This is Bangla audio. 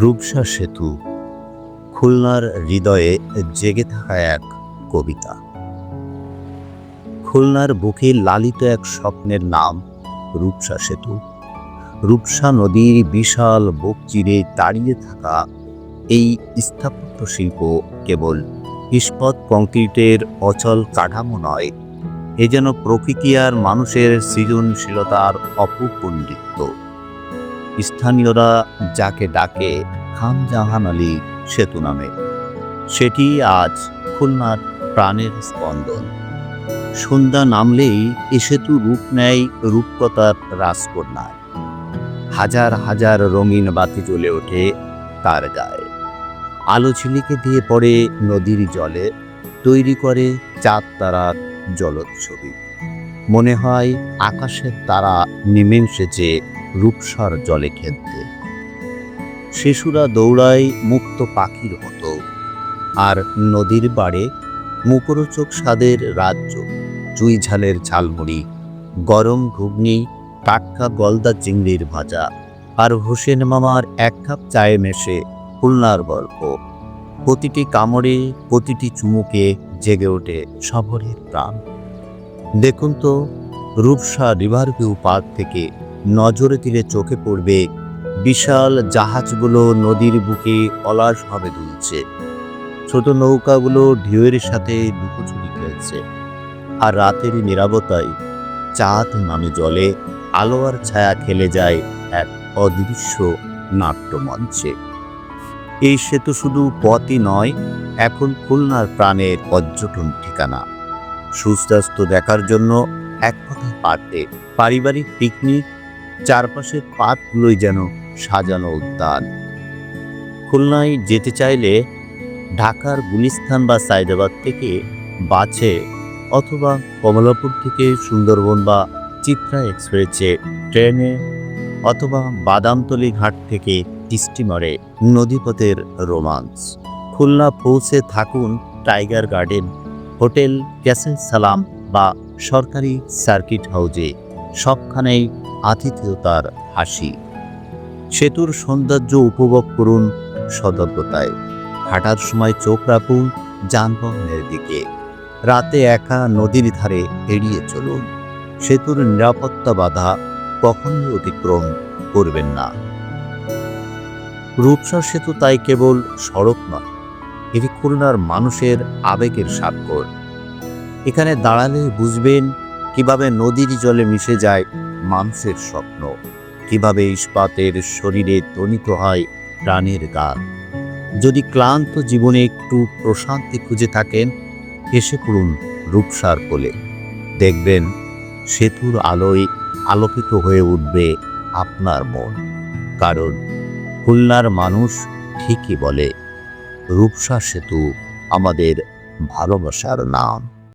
রূপসা সেতু, খুলনার হৃদয়ে জেগে থাকা এক কবিতা। খুলনার বুকে লালিত এক স্বপ্নের নাম, রূপসা সেতু। রূপসা নদীর বিশাল বুক চিরে দাঁড়িয়ে থাকা এই স্থাপত্য শিল্প কেবল ইস্পত কংক্রিটের অচল কাঠামো নয়, এ যেন প্রকৃতি আর মানুষের সৃজনশীলতার অপুপণ্ডিত্য স্থানীয়রা যাকে ডাকে খান জাহান আলী সেতু নামে। সেটি আজ খুলনার প্রাণের স্পন্দন। সন্ধ্যা নামলেই এ সেতু রূপ নেয় রূপকতার রাজকন্যায় হাজার হাজার রঙিন বাতি জ্বলে ওঠে তার গায়ে। আলো ঝিলিকে দিয়ে পড়ে নদীর জলে, তৈরি করে চাঁদ তারার জলোচ্ছবি। মনে হয় আকাশের তারা নেমে এসেছে রূপসার জলে খেলতে। শিশুরা দৌড়ায় মুক্ত পাখির মতো। আর নদীর পাড়ে মুখরোচক স্বাদের রাজ্য চুই ঝালের ঝালমুড়ি, গরম ঘুগনি, টাটকা গলদা চিংড়ির ভাজা আর হোসেন মামার এক কাপ চায়ে মেশে খুলনার গল্প। প্রতিটি কামড়ে, প্রতিটি চুমুকে জেগে ওঠে শহরের প্রাণ। দেখুন তো রূপসা রিভারভিউ পার্ক থেকে নজরে দিলে চোখে পড়বে, বিশাল জাহাজগুলো নদীর বুকে অলসভাবে দুলছে। ছোট নৌকাগুলো ঢেউয়ের সাথে লুকোচুরি খেলছে। আর রাতের নিরাপত্তায় চাঁদ নামে জলে আলো আর ছায়া খেলে যায় এক অদৃশ্য নাট্যমঞ্চে। এই সেতু শুধু পথই নয়, এখন খুলনার প্রাণের পর্যটন ঠিকানা। সুস্বাস্থ্য দেখার জন্য এক কথায় পার্কে পারিবারিক পিকনিক চারপাশের পার্কগুলোই যেন সাজানো উদ্যান। খুলনায় যেতে চাইলে ঢাকার গুলিস্তান বা সাইদাবাদ থেকে বাছে অথবা কমলাপুর থেকে সুন্দরবন বা চিত্রা এক্সপ্রেসে ট্রেনে অথবা বাদামতলি ঘাট থেকে স্টিমারে নদীপথের রোমান্স খুলনা পৌঁছে থাকুন টাইগার গার্ডেন, হোটেল ক্যাসেল সালাম বা সরকারি সার্কিট হাউজে। সবখানেই আতিথেয়তার হাসি। সেতুর সৌন্দর্য উপভোগ করুন সতর্কতায়। হাঁটার সময় চোখ রাখুন যানবাহনের দিকে। রাতে একা নদীর ধারে এড়িয়ে চলুন। সেতুর নিরাপত্তা বাধা কখনোই অতিক্রম করবেন না। রূপসা সেতু তাই কেবল সড়ক নয়, এটি খুলনার মানুষের আবেগের স্বাক্ষর। এখানে দাঁড়ালে বুঝবেন কীভাবে নদীর জলে মিশে যায় মানুষের স্বপ্ন। কীভাবে ইস্পাতের শরীরে ধ্বনিত হয় প্রাণের গান। যদি ক্লান্ত জীবনে একটু প্রশান্তি খুঁজে থাকেন এসে পড়ুন রূপসার কোলে। দেখবেন সেতুর আলোয় আলোকিত হয়ে উঠবে আপনার মন। কারণ খুলনার মানুষ ঠিকই বলে, রূপসা সেতু আমাদের ভালোবাসার নাম।